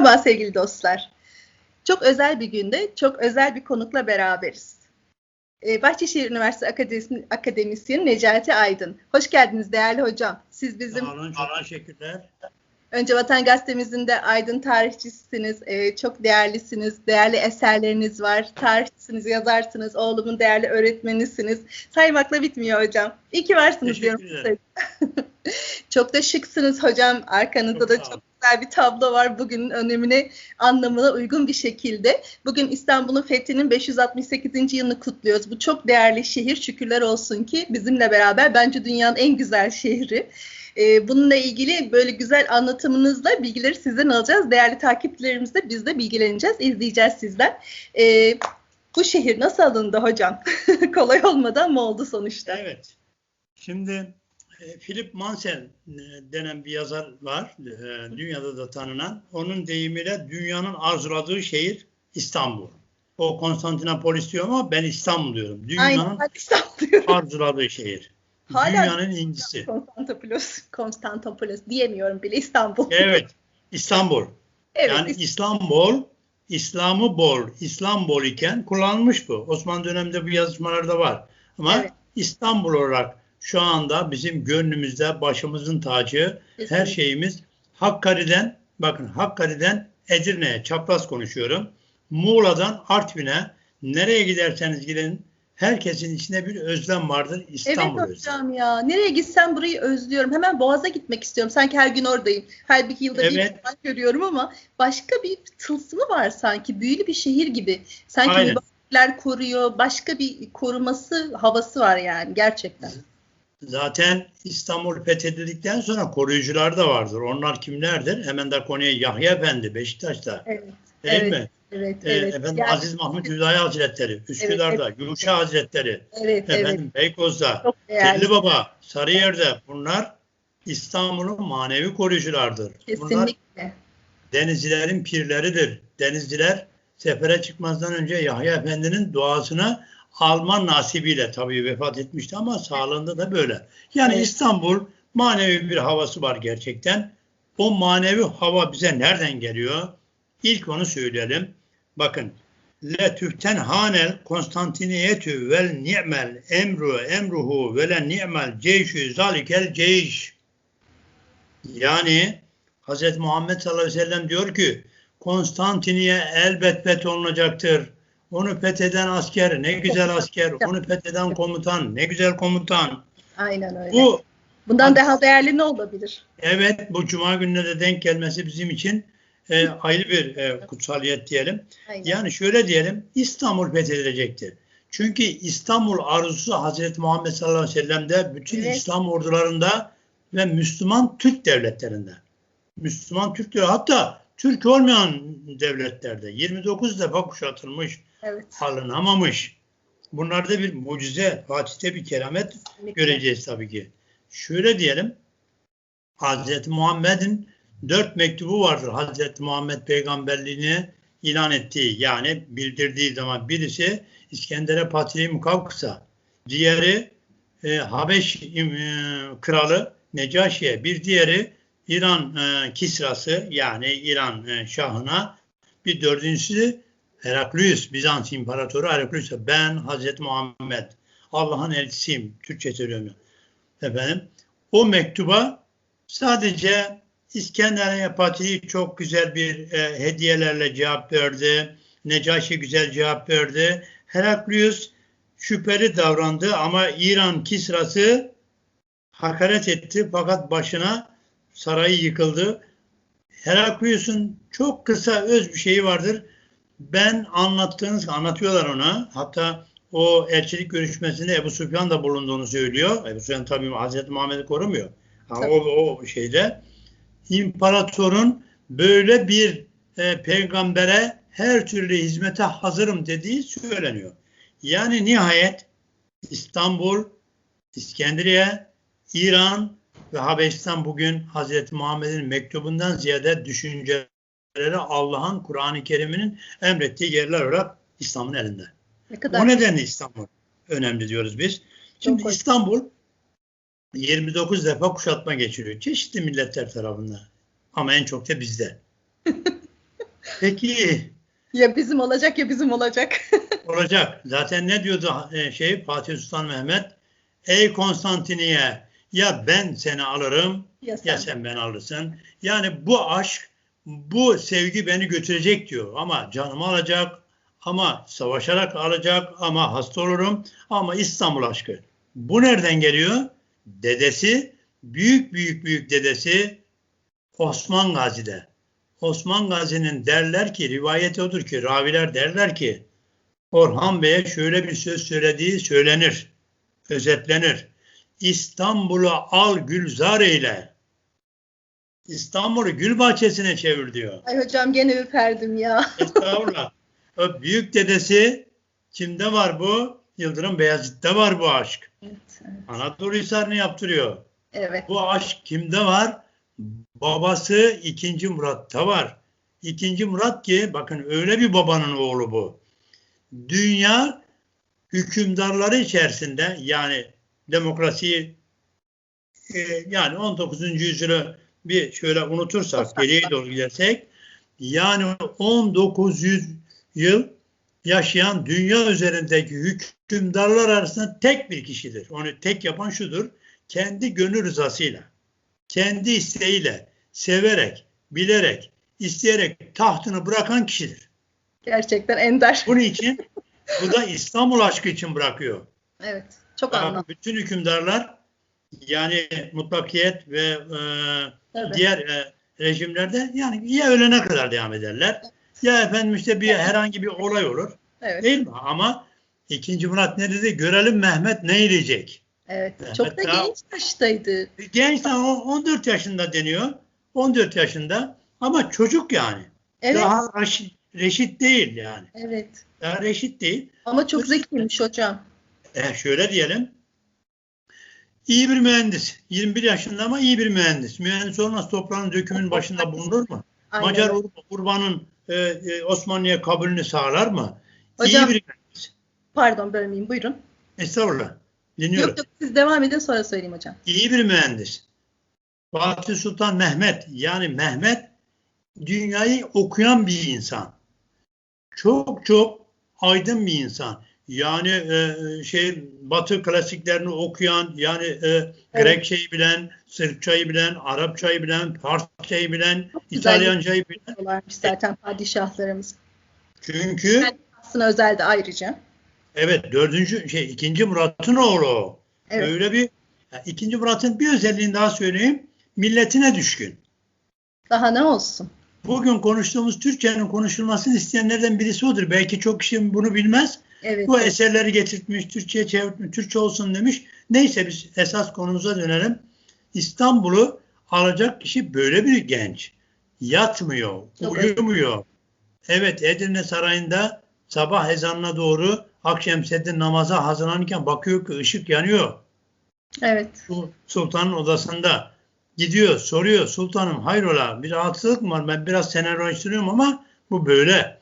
Merhaba sevgili dostlar. Çok özel bir günde çok özel bir konukla beraberiz. Ee, Bahçeşehir Üniversitesi Akademisi, Akademisyeni Necati Aydın. Hoş geldiniz değerli hocam. Siz bizim Sağ olun, çok teşekkürler. Önce Vatan Gazetemizin de aydın tarihçisiniz. Ee, çok değerlisiniz. Değerli eserleriniz var. Tarihçisiniz, yazarsınız. Oğlumun değerli öğretmenisiniz. Saymakla bitmiyor hocam. İyi ki varsınız diyorum. çok da şıksınız hocam. Arkanızda Çok da sağ çok güzel bir tablo var. Bugünün önemine, anlamına uygun bir şekilde. Bugün İstanbul'un fethinin 568. yılını kutluyoruz. Bu çok değerli şehir. Şükürler olsun ki bizimle beraber bence dünyanın en güzel şehri. Ee, bununla ilgili böyle güzel anlatımınızla bilgileri sizden alacağız. Değerli takipçilerimiz de biz de bilgileneceğiz, izleyeceğiz sizden. Ee, bu şehir nasıl alındı hocam? Kolay olmadan mı oldu sonuçta? Evet. Şimdi e, Philip Mansell e, denen bir yazar var. e, Dünyada da tanınan. Onun deyimiyle dünyanın arzuladığı şehir İstanbul. O Konstantinopolis diyor ama ben İstanbul diyorum. Aynen. Dünyanın Ben İstanbul diyorum. arzuladığı şehir. Hala- Dünyanın incisi. Konstantopolis, Konstantopolis diyemiyorum bile İstanbul. Evet. İstanbul. Evet, yani İstanbul. İstanbul, İslam'ı bol, İslam bol iken kullanılmış bu. Osmanlı döneminde bu yazışmalarda var. Ama Evet. İstanbul olarak şu anda bizim gönlümüzde başımızın tacı, her Kesinlikle. şeyimiz Hakkari'den, bakın Hakkari'den Edirne'ye çapraz konuşuyorum. Muğla'dan Artvin'e nereye giderseniz gidin herkesin içinde bir özlem vardır. İstanbul evet hocam ya. Nereye gitsem burayı özlüyorum. Hemen Boğaz'a gitmek istiyorum. Sanki her gün oradayım. Halbuki yılda bir Evet. defa görüyorum ama başka bir tılsımı var sanki. Büyülü bir şehir gibi. Sanki Aynen. mübarekler koruyor. Başka bir koruması, havası var yani gerçekten. Zaten İstanbul fethedildikten sonra koruyucular da vardır. Onlar kimlerdir? Hemen de konuya Yahya Efendi Beşiktaş'ta. Evet. Değil evet, mi? Evet, Ee, evet. efendim Yani- Aziz Mahmut Hüdayi Hazretleri, Üsküdar'da, Yuşa Hazretleri, evet, evet. efendim Beykoz'da, Çok değerli. Telli Baba, Sarıyer'de bunlar İstanbul'un manevi koruyuculardır. Bunlar Kesinlikle. denizcilerin pirleridir. Denizciler sefere çıkmazdan önce Yahya Efendi'nin duasını alma nasibiyle tabii vefat etmişti ama sağlığında da böyle. Yani Evet. İstanbul manevi bir havası var gerçekten. O manevi hava bize nereden geliyor? İlk onu söyleyelim. Bakın. Le tüften hanel Konstantiniyetü vel ni'mel emru emruhu ve le ni'mel ceyşü zalikel ceyş. Yani Hz. Muhammed sallallahu aleyhi ve sellem diyor ki Konstantiniye elbet fetholunacaktır. Onu fetheden asker ne güzel asker. Onu fetheden komutan ne güzel komutan. Aynen öyle. Bu Bundan daha değerli ne olabilir? evet bu cuma gününe de denk gelmesi bizim için e, ayrı bir e, kutsaliyet diyelim. Aynen. Yani şöyle diyelim İstanbul fethedilecektir. Çünkü İstanbul arzusu Hazreti Muhammed sallallahu aleyhi ve sellem'de bütün Evet. İslam ordularında ve Müslüman Türk devletlerinde. Müslüman Türk devletleri hatta Türk olmayan devletlerde 29 defa kuşatılmış, Evet. alınamamış. Bunlarda bir mucize, Fatih'te bir keramet kesinlikle. göreceğiz tabii ki. Şöyle diyelim, Hazreti Muhammed'in dört mektubu vardır. Hazreti Muhammed peygamberliğini ilan ettiği yani bildirdiği zaman birisi İskender'e Patri Mukavkıs'a, diğeri e, Habeş e, kralı Necaşi'ye, bir diğeri İran e, Kisrası yani İran e, Şahı'na, bir dördüncüsü Heraklius, Bizans İmparatoru Heraklius'a ben Hazreti Muhammed Allah'ın elçisiyim. Türkçe söylüyorum. Efendim. O mektuba sadece İskender Patri çok güzel bir e, hediyelerle cevap verdi. Necaşi güzel cevap verdi. Heraklius şüpheli davrandı ama İran Kisrası hakaret etti fakat başına sarayı yıkıldı. Heraklius'un çok kısa öz bir şeyi vardır. Ben anlattığınız anlatıyorlar ona. Hatta o elçilik görüşmesinde Ebu Süfyan da bulunduğunu söylüyor. Ebu Süfyan tabii Hazreti Muhammed'i korumuyor. Tabii. o, o şeyde imparatorun böyle bir e, peygambere her türlü hizmete hazırım dediği söyleniyor. Yani nihayet İstanbul, İskenderiye, İran ve Habeşistan bugün Hazreti Muhammed'in mektubundan ziyade düşünceleri Allah'ın Kur'an-ı Kerim'inin emrettiği yerler olarak İslam'ın elinde. Ne kadar O nedenle İstanbul önemli diyoruz biz. Şimdi. İstanbul 29 defa kuşatma geçiriyor. Çeşitli milletler tarafından. Ama en çok da bizde. Peki Ya bizim olacak ya bizim olacak. olacak. Zaten ne diyordu e, şey Fatih Sultan Mehmet? Ey Konstantiniye ya ben seni alırım ya ya sen beni alırsın. Yani bu aşk, bu sevgi beni götürecek diyor. Ama canımı alacak, ama savaşarak alacak, ama hasta olurum, ama İstanbul aşkı. Bu nereden geliyor? Dedesi, büyük büyük büyük dedesi Osman Gazi'de. Osman Gazi'nin derler ki, rivayeti odur ki, raviler derler ki, Orhan Bey'e şöyle bir söz söylediği söylenir, özetlenir. İstanbul'u al gülzar eyle. İstanbul'u gül bahçesine çevir diyor. Ay hocam gene ürperdim ya. Estağfurullah. O büyük dedesi kimde var bu? Yıldırım Beyazıt'ta var bu aşk. Evet, evet. Anadolu Hisarı'nı yaptırıyor. evet. Bu aşk kimde var? Babası 2. Murat'ta var. 2. Murat ki bakın öyle bir babanın oğlu bu. Dünya hükümdarları içerisinde yani demokrasiyi e, yani 19. yüzyılı bir şöyle unutursak geriye doğru gidersek yani 1900 yıl yaşayan dünya üzerindeki hükümdarlar arasında tek bir kişidir. Onu tek yapan şudur. Kendi gönül rızasıyla, kendi isteğiyle, severek, bilerek, isteyerek tahtını bırakan kişidir. Gerçekten ender. Bunun için bu da İstanbul aşkı için bırakıyor. Evet. Çok anlamlı. bütün hükümdarlar yani mutlakiyet ve e, diğer e, rejimlerde yani ya ölene kadar devam ederler ya efendim işte bir herhangi bir olay olur Evet. değil mi? Ama ikinci Murat ne dedi? Görelim Mehmet ne edecek? Evet. Evet, Çok da daha- genç yaştaydı. Genç daha on- 14 yaşında deniyor. 14 yaşında ama çocuk yani. Evet. Daha reşit, reşit değil yani. Evet. Daha reşit değil. Ama çok zekiymiş hocam. E, şöyle diyelim. İyi bir mühendis. 21 yaşında ama iyi bir mühendis. Mühendis olmaz toprağın dökümün başında bulunur mu? Aynen. Macar Ur- Urban'ın e, e, Osmanlı'ya kabulünü sağlar mı? Hocam- İyi bir. Pardon bölmeyeyim. Buyurun. Estağfurullah. Dinliyorum. Yok yok siz devam edin sonra söyleyeyim hocam. İyi bir mühendis. Fatih Sultan Mehmet yani Mehmet dünyayı okuyan bir insan. Çok çok aydın bir insan. Yani e, şey Batı klasiklerini okuyan, yani e, Grekçeyi bilen, Sırpçayı bilen, Arapçayı bilen, Farsçayı bilen, Çok İtalyancayı bilen. Zaten padişahlarımız. Çünkü Aslında özelde ayrıca. evet dördüncü şey ikinci Murat'ın oğlu. Evet. Öyle bir ikinci Murat'ın bir özelliğini daha söyleyeyim. Milletine düşkün. Daha ne olsun? Bugün konuştuğumuz Türkçenin konuşulmasını isteyenlerden birisi odur. Belki çok kişi bunu bilmez. Evet. Bu eserleri getirtmiş, Türkçe'ye çevirtmiş, Türkçe olsun demiş. Neyse biz esas konumuza dönelim. İstanbul'u alacak kişi böyle bir genç. Yatmıyor, uyumuyor. Evet Edirne Sarayı'nda sabah ezanına doğru Akşemseddin namaza hazırlanırken bakıyor ki ışık yanıyor. Evet. Bu sultanın odasında gidiyor soruyor sultanım hayrola bir rahatsızlık mı var ben biraz senaryolaştırıyorum ama bu böyle.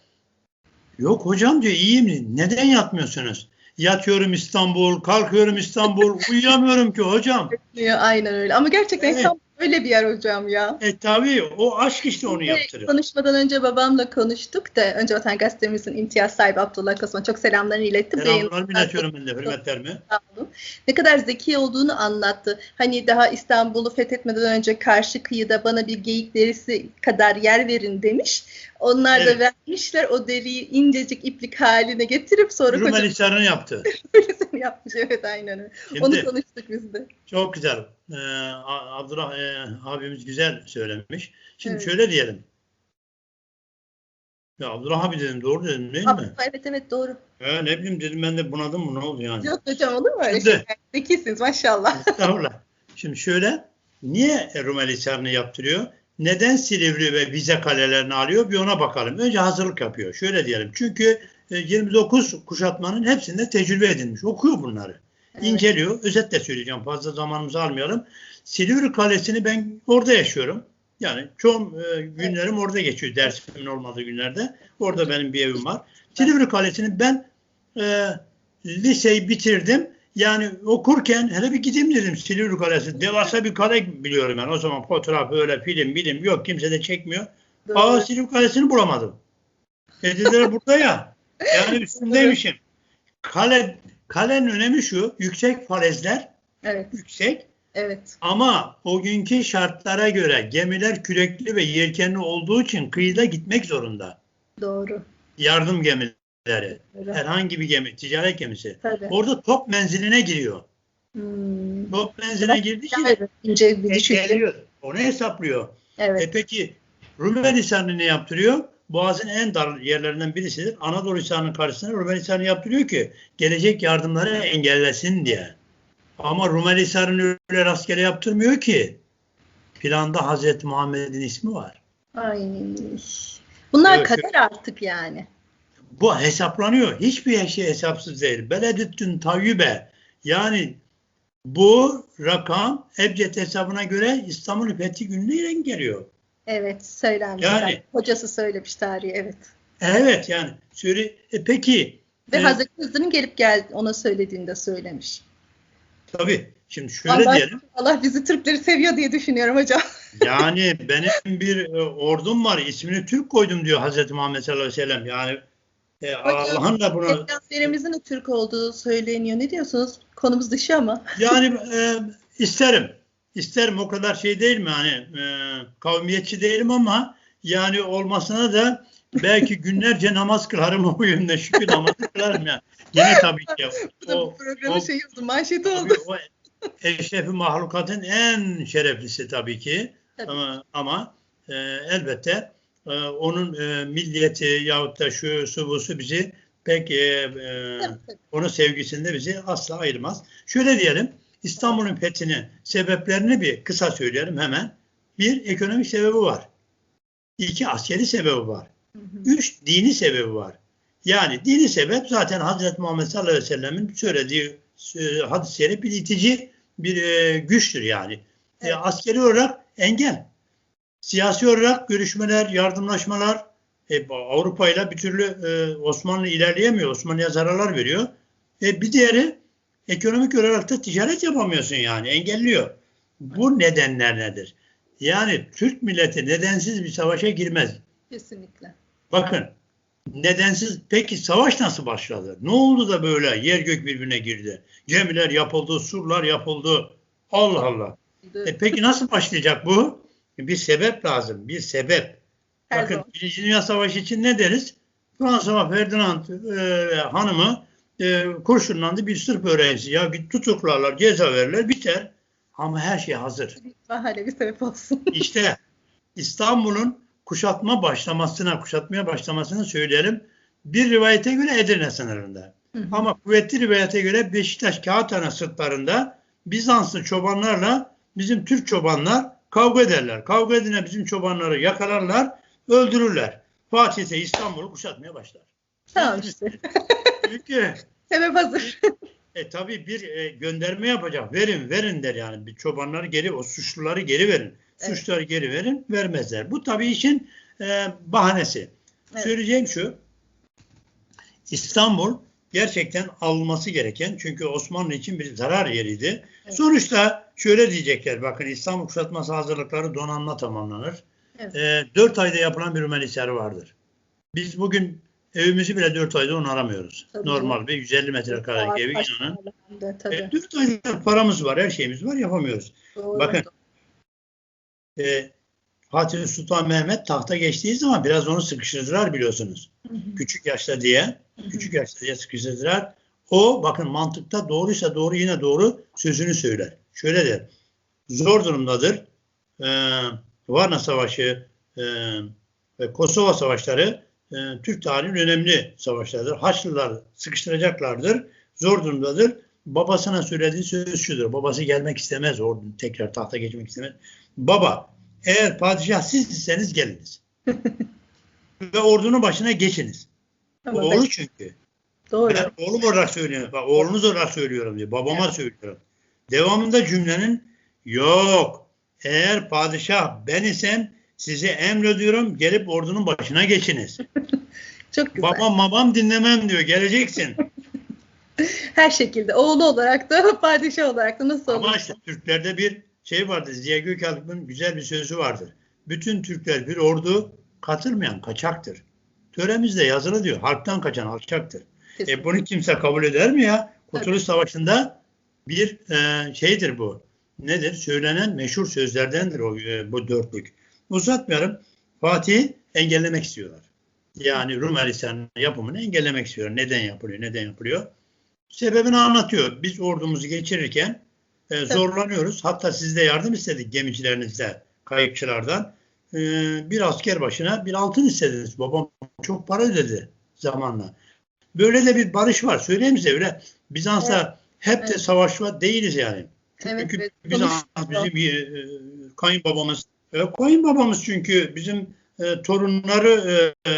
Yok hocam diyor iyiyim neden yatmıyorsunuz? Yatıyorum İstanbul, kalkıyorum İstanbul, uyuyamıyorum ki hocam. Aynen öyle. Ama gerçekten Evet. İstanbul öyle bir yer hocam ya. E tabii o aşk işte onu yaptırıyor. Konuşmadan önce babamla konuştuk da önce Vatan Gazetemizin imtiyaz sahibi Abdullah Kasman çok selamlarını ilettim. Selamlarımı iletiyorum ben de hürmetlerimi. Sağ olun. Ne kadar zeki olduğunu anlattı. Hani daha İstanbul'u fethetmeden önce karşı kıyıda bana bir geyik derisi kadar yer verin demiş. Onlar da Evet. vermişler o deriyi incecik iplik haline getirip sonra Rumeli kocaman Hisarı'nı yaptı. öylesini yapmış. Evet aynen öyle. Onu Şimdi konuştuk biz de. çok güzel. Ee, A- Abdullah e, abimiz güzel söylemiş. Şimdi Evet. şöyle diyelim. Ya Abdullah abi dedim doğru dedim değil mi? Abdullah, evet evet doğru. Ya ne bileyim dedim ben de bunadım mı ne oldu yani? Yok hocam olur mu öyle şeyler? Zekisiniz maşallah. Estağfurullah. Şimdi şöyle niye Rumeli Hisarı'nı yaptırıyor? Neden Silivri ve Vize kalelerini alıyor? Bir ona bakalım. Önce hazırlık yapıyor. Şöyle diyelim. Çünkü e, 29 kuşatmanın hepsinde tecrübe edilmiş. Okuyor bunları. Evet. İnceliyor. Özetle söyleyeceğim. Fazla zamanımızı almayalım. Silivri Kalesi'ni ben orada yaşıyorum. Yani çoğu e, günlerim orada geçiyor. Dersimin olmadığı günlerde. Orada benim bir evim var. Silivri Kalesi'ni ben e, liseyi bitirdim. Yani okurken hele bir gideyim dedim Silivri Kalesi. Devasa bir kale biliyorum ben. O zaman fotoğraf öyle film bilim yok. Kimse de çekmiyor. Doğru. Ağa Silif Kalesi'ni bulamadım. Dediler burada ya. Yani üstündeymişim. Kale, kalenin önemi şu. Yüksek falezler Evet, yüksek evet. ama o günkü şartlara göre gemiler kürekli ve yelkenli olduğu için kıyıda gitmek zorunda. Doğru. Yardım gemileri. Doğru. Herhangi bir gemi, ticaret gemisi. Tabii. Orada top menziline giriyor. Hmm. Top menziline girdiği için ince bir düşünce. engelliyor. Onu hesaplıyor. Evet. E peki Rumeli Hisarı'nı ne yaptırıyor? Boğazın en dar yerlerinden birisidir. Anadolu Hisarı'nın karşısına Rumeli Hisarı'nı yaptırıyor ki gelecek yardımları engellesin diye. Ama Rumeli Hisarı'nı öyle rastgele yaptırmıyor ki. Planda Hazreti Muhammed'in ismi var. Ay. Bunlar Evet, kader artık yani. Bu hesaplanıyor. Hiçbir şey hesapsız değil. Beledüttün tayyübe. Yani bu rakam Ebced hesabına göre İstanbul Fethi gününe geliyor. Evet, söylenmiş. Yani- Hocası söylemiş tarihi, evet. Evet yani söyle e peki Ve e, Hazreti Hızır'ın gelip gel ona söylediğinde söylemiş. Tabii şimdi şöyle Allah, diyelim Allah bizi Türkleri seviyor diye düşünüyorum hocam. yani benim bir e, ordum var ismini Türk koydum diyor Hazreti Muhammed sallallahu aleyhi ve sellem yani e, Allah'ın da bunu Peygamberimizin de Türk olduğu söyleniyor. Ne diyorsunuz? Konumuz dışı ama. yani e, isterim isterim o kadar şey değil mi hani e, kavmiyetçi değilim ama yani olmasına da belki günlerce namaz kılarım o yönde şükür namazı kılarım ya. Yine tabii ki o, bu programın şey oldu, manşeti Tabii oldu. o eşrefi mahlukatın en şereflisi tabii ki. Tabii. Ama, ama e, elbette e, onun e, milliyeti yahut da şu su busu bizi pek e, e, onun sevgisinde bizi asla ayırmaz. Şöyle diyelim İstanbul'un fethini sebeplerini bir kısa söyleyelim hemen. Bir ekonomik sebebi var. İki askeri sebebi var. Hı hı. Üç dini sebebi var. Yani dini sebep zaten Hazreti Muhammed sallallahu aleyhi ve sellemin söylediği e, hadis-i şerif bir itici bir e, güçtür yani. E, Evet. askeri olarak engel. Siyasi olarak görüşmeler, yardımlaşmalar e, Avrupa ile bir türlü e, Osmanlı ilerleyemiyor. Osmanlı'ya zararlar veriyor. E, bir diğeri ekonomik olarak da ticaret yapamıyorsun yani engelliyor. Bu nedenler nedir? Yani Türk milleti nedensiz bir savaşa girmez. Kesinlikle. Bakın nedensiz peki savaş nasıl başladı? Ne oldu da böyle yer gök birbirine girdi? Gemiler yapıldı, surlar yapıldı. Allah Allah. E peki nasıl başlayacak bu? Bir sebep lazım. Bir sebep. Her Bakın zaman. Birinci Dünya Savaşı için ne deriz? Fransa Ferdinand e, hanımı e, kurşunlandı bir sırp öğrencisi. Ya git tutuklarlar, ceza verirler, biter. Ama her şey hazır. Bahane bir sebep olsun. İşte İstanbul'un kuşatma başlamasına, kuşatmaya başlamasını söyleyelim. Bir rivayete göre Edirne sınırında. Hı hı. Ama kuvvetli rivayete göre Beşiktaş Kağıthane sırtlarında Bizanslı çobanlarla bizim Türk çobanlar kavga ederler. Kavga edine bizim çobanları yakalarlar, öldürürler. Fatih ise İstanbul'u kuşatmaya başlar. tamam işte. Çünkü Sebep hazır. e, tabii bir e, gönderme yapacak. Verin, verin der yani. Bir çobanları geri, o suçluları geri verin. Evet. Suçluları geri verin, vermezler. Bu tabii işin e, bahanesi. Evet. Söyleyeceğim şu. İstanbul gerçekten alınması gereken çünkü Osmanlı için bir zarar yeriydi. Evet. Sonuçta şöyle diyecekler bakın İstanbul kuşatması hazırlıkları donanma tamamlanır. Evet. E, 4 ayda yapılan bir Rumeli Hisarı vardır. Biz bugün evimizi bile 4 ayda onaramıyoruz. Tabii. Normal bir 150 metrekarelik evi inanın. E, 4 ayda paramız var, her şeyimiz var, yapamıyoruz. Doğru. Bakın. E, Fatih Sultan Mehmet tahta geçtiği zaman biraz onu sıkıştırdılar biliyorsunuz. Hı hı. Küçük yaşta diye. Hı hı. Küçük yaşta diye sıkıştırdılar. O bakın mantıkta doğruysa doğru yine doğru sözünü söyler. Şöyle der. Zor durumdadır. Ee, Varna Savaşı e, ve Kosova Savaşları e, Türk tarihinin önemli savaşlarıdır. Haçlılar sıkıştıracaklardır. Zor durumdadır. Babasına söylediği söz şudur. Babası gelmek istemez. Orada tekrar tahta geçmek istemez. Baba eğer padişah siz iseniz geliniz. ve ordunun başına geçiniz. Ama Doğru ben- çünkü. Doğru. Ben oğlum olarak söylüyorum. Bak oğlunuz olarak söylüyorum diyor. Babama söylüyorum. Devamında cümlenin yok. Eğer padişah ben isem size emrediyorum gelip ordunun başına geçiniz. Çok güzel. babam babam dinlemem diyor. Geleceksin. Her şekilde oğlu olarak da padişah olarak da nasıl Ama olur? işte Türklerde bir şey vardır. Ziya Gökalp'ın güzel bir sözü vardır. Bütün Türkler bir ordu, katılmayan kaçaktır. Töremizde yazılı diyor. Harpten kaçan alçaktır. Kesinlikle. E bunu kimse kabul eder mi ya? Kurtuluş Savaşı'nda bir e, şeydir bu. Nedir? Söylenen meşhur sözlerdendir o e, bu dörtlük. Uzatmıyorum. Fatih engellemek istiyorlar. Yani Rumeli yapımını engellemek istiyor. Neden yapılıyor? Neden yapılıyor? Sebebini anlatıyor. Biz ordumuzu geçirirken e, zorlanıyoruz. Hatta siz de yardım istedik gemicilerinizle, kayıkçılardan. E, bir asker başına bir altın istediniz. Babam çok para ödedi zamanla. Böyle de bir barış var. Söyleyeyim size öyle. Bizans'la hep de Evet. savaş var değiliz yani. Evet, Çünkü evet. Bizans Konuştuk. bizim e, kayınbabamız. E, kayınbabamız çünkü bizim e, torunları e, e,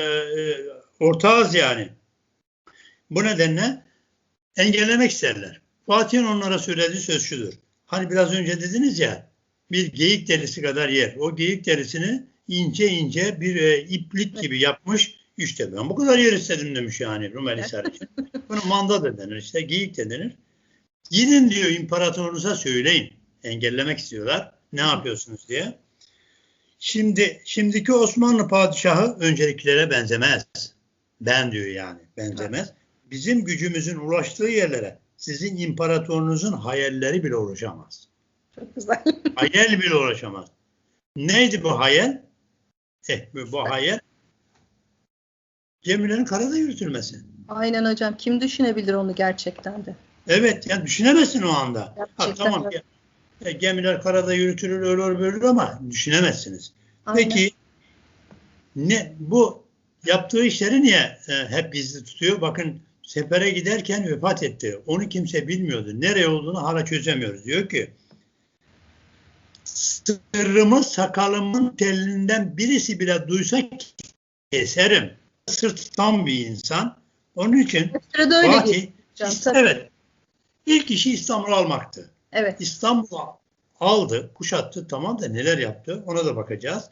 ortağız yani. Bu nedenle engellemek isterler. Fatih'in onlara söylediği söz şudur. Hani biraz önce dediniz ya bir geyik derisi kadar yer. O geyik derisini ince ince bir e, iplik gibi yapmış. İşte ben bu kadar yer istedim demiş yani Rumeli Sarıcı. Bunu manda da denir işte geyik de denir. Gidin diyor imparatorunuza söyleyin. Engellemek istiyorlar. Ne yapıyorsunuz diye. Şimdi şimdiki Osmanlı padişahı önceliklere benzemez. Ben diyor yani benzemez. Bizim gücümüzün ulaştığı yerlere sizin imparatorunuzun hayalleri bile ulaşamaz. Çok güzel. Hayal bile ulaşamaz. Neydi bu hayal? Eh, bu, hayal gemilerin karada yürütülmesi. Aynen hocam. Kim düşünebilir onu gerçekten de? Evet, yani düşünemezsin o anda. Ha, tamam, öyle. e, gemiler karada yürütülür, böyle olur ama düşünemezsiniz. Aynen. Peki ne bu yaptığı işleri niye e, hep gizli tutuyor? Bakın sefere giderken vefat etti. Onu kimse bilmiyordu. Nereye olduğunu hala çözemiyoruz. Diyor ki sırrımı sakalımın telinden birisi bile duysa keserim. Sır tutan bir insan. Onun için Sırada öyle Fatih. Tabii. evet ilk işi İstanbul'u almaktı. Evet. İstanbul'u aldı, kuşattı. Tamam da neler yaptı ona da bakacağız.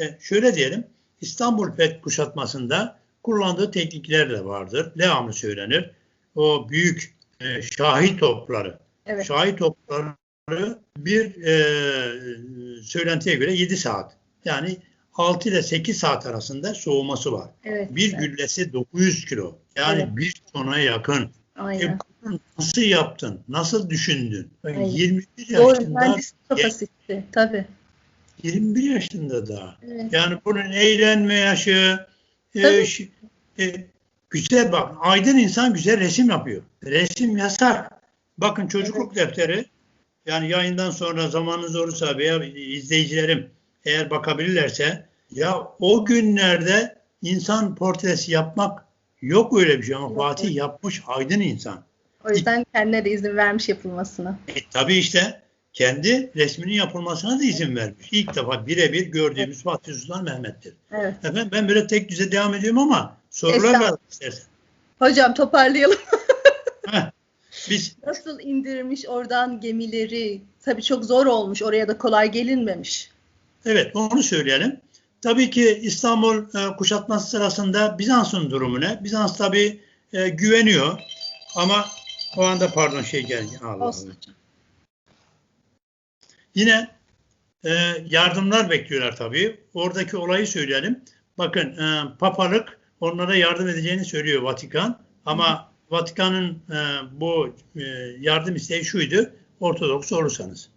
E, şöyle diyelim, İstanbul Feth kuşatmasında kullandığı teknikler de vardır. Devamlı söylenir. O büyük e, şahi topları. Evet. Şahi topları bir e, söylentiye göre 7 saat. Yani 6 ile 8 saat arasında soğuması var. Evet. Bir evet. güllesi 900 kilo. Yani Evet. bir tona yakın. Aynen. E, nasıl yaptın? Nasıl düşündün? Aynen. 21 Doğru. yaşında, Mühendis kapasitesi. Tabii. 21 yaşında daha. Evet. Yani bunun eğlenme yaşı, e, e, güzel bak, aydın insan güzel resim yapıyor. Resim yasak. Bakın çocukluk defteri, yani yayından sonra zamanınız olursa veya izleyicilerim eğer bakabilirlerse, ya o günlerde insan portresi yapmak yok öyle bir şey ama Fatih yapmış aydın insan. O yüzden kendine de izin vermiş yapılmasına. E, tabii işte kendi resminin yapılmasına da izin vermiş. İlk defa birebir gördüğümüz Fatih Sultan Mehmet'tir. Evet. Efendim ben böyle tek düze devam ediyorum ama sorular var istersen. Hocam toparlayalım. Heh, Biz Nasıl indirmiş oradan gemileri? Tabii çok zor olmuş. Oraya da kolay gelinmemiş. evet onu söyleyelim. Tabii ki İstanbul e, kuşatması sırasında Bizans'ın durumu ne? Bizans tabii e, güveniyor ama o anda pardon şey geldi. Allah Olsun Allah. Yine e, yardımlar bekliyorlar tabii. Oradaki olayı söyleyelim. Bakın e, papalık onlara yardım edeceğini söylüyor Vatikan. Ama Vatikan'ın e, bu e, yardım isteği şuydu. Ortodoks olursanız.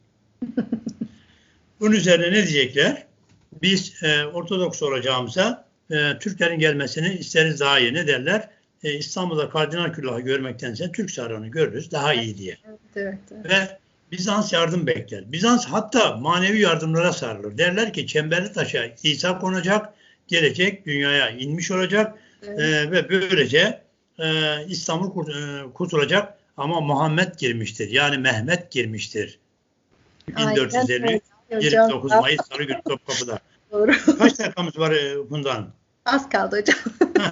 Bunun üzerine ne diyecekler? Biz e, Ortodoks olacağımıza e, Türklerin gelmesini isteriz daha iyi. Ne derler? E, İstanbul'da Kardinal Küllah'ı görmektense Türk sarığını görürüz daha iyi diye Evet, evet, evet. ve Bizans yardım bekler. Bizans hatta manevi yardımlara sarılır. Derler ki çemberli taşa İsa konacak, gelecek dünyaya inmiş olacak Evet. e, ve böylece e, İstanbul kurt- e, kurtulacak ama Muhammed girmiştir. Yani Mehmet girmiştir. Aynen 1450 öyle. Hocam, 29 Mayıs Sarıgül Topkapı'da. Doğru. Kaç dakikamız var e, bundan? Az kaldı hocam.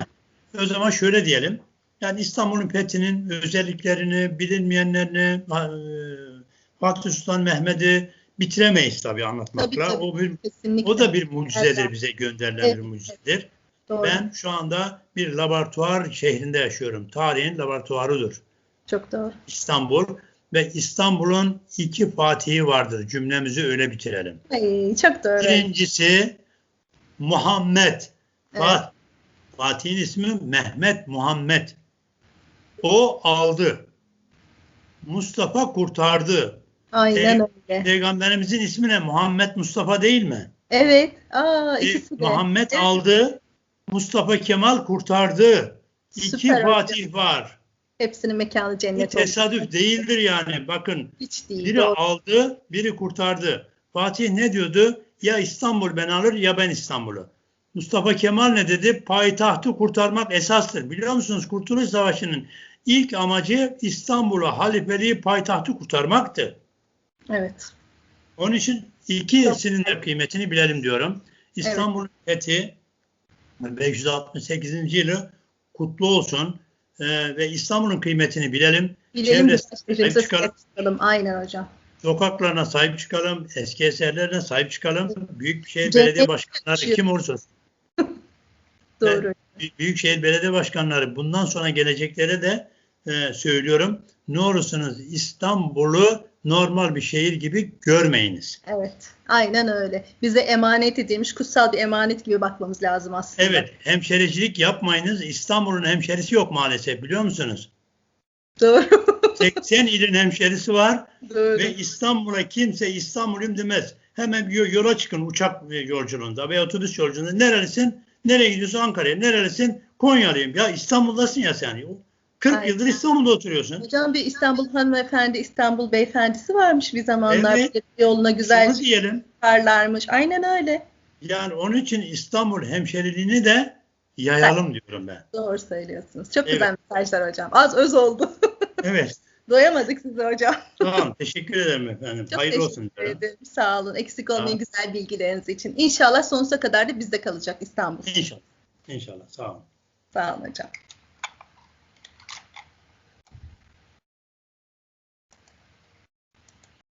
O zaman şöyle diyelim. Yani İstanbul'un fethinin özelliklerini, bilinmeyenlerini, e, Fatih Sultan Mehmet'i bitiremeyiz tabii anlatmakla. Tabii, tabii. O bir Kesinlikle. o da bir mucizedir Evet. bize gönderilen Evet, bir mucizedir. Doğru. Ben şu anda bir laboratuvar şehrinde yaşıyorum. Tarihin laboratuvarıdır Çok doğru. İstanbul ve İstanbul'un iki fatihi vardır. Cümlemizi öyle bitirelim. Ay, çok doğru. Birincisi Muhammed Evet. Fat- Fatih'in ismi Mehmet Muhammed. O aldı. Mustafa kurtardı. Aynen öyle. Peygamberimizin ismi ne? Muhammed Mustafa değil mi? Evet. Aa, ikisi de. Muhammed Evet. aldı. Mustafa Kemal kurtardı. İki Süper hocam. Fatih var. Hepsinin mekanı cennet olsun. tesadüf değildir yani. Bakın Hiç değil. biri doğru. aldı, biri kurtardı. Fatih ne diyordu? Ya İstanbul ben alır ya ben İstanbul'u. Mustafa Kemal ne dedi? Payitahtı kurtarmak esastır. Biliyor musunuz Kurtuluş Savaşı'nın ilk amacı İstanbul'u, halifeliği, payitahtı kurtarmaktı. Evet. Onun için ikisinin de kıymetini bilelim diyorum. İstanbul fethi 568. yılı kutlu olsun Ee, ve İstanbul'un kıymetini bilelim. Bilelim Çevresine sahip çıkalım. çıkalım. Aynen hocam. Sokaklarına sahip çıkalım, eski eserlerine sahip çıkalım. Büyükşehir Cennet Belediye Başkanları yaşıyor. kim olursa Doğru. Büy- Büyükşehir Belediye Başkanları bundan sonra geleceklere de e, söylüyorum. Ne olursunuz İstanbul'u normal bir şehir gibi görmeyiniz. Evet. Aynen öyle. Bize emanet edilmiş kutsal bir emanet gibi bakmamız lazım aslında. Evet, hemşericilik yapmayınız. İstanbul'un hemşerisi yok maalesef biliyor musunuz? Doğru. 80 ilin hemşerisi var Doğru. ve İstanbul'a kimse İstanbul'um demez. Hemen yola çıkın uçak yolculuğunda veya otobüs yolculuğunda. Nerelisin? Nereye gidiyorsun? Ankara'ya. Nerelisin? Konyalıyım. Ya İstanbul'dasın ya sen. 40 Aynen. yıldır İstanbul'da oturuyorsun. Hocam bir İstanbul hanımefendi, İstanbul beyefendisi varmış bir zamanlar. Evet. Yoluna güzel çıkarlarmış. Aynen öyle. Yani onun için İstanbul hemşeriliğini de yayalım diyorum ben. Doğru söylüyorsunuz. Çok Evet. güzel mesajlar hocam. Az öz oldu. Evet. Doyamadık size hocam. Tamam. Teşekkür ederim efendim. Çok Hayırlı olsun. teşekkür diyorum. ederim. Sağ olun. Eksik olmayın Tamam. güzel bilgileriniz için. İnşallah sonsuza kadar da bizde kalacak İstanbul. İnşallah. İnşallah. Sağ olun. Sağ olun hocam.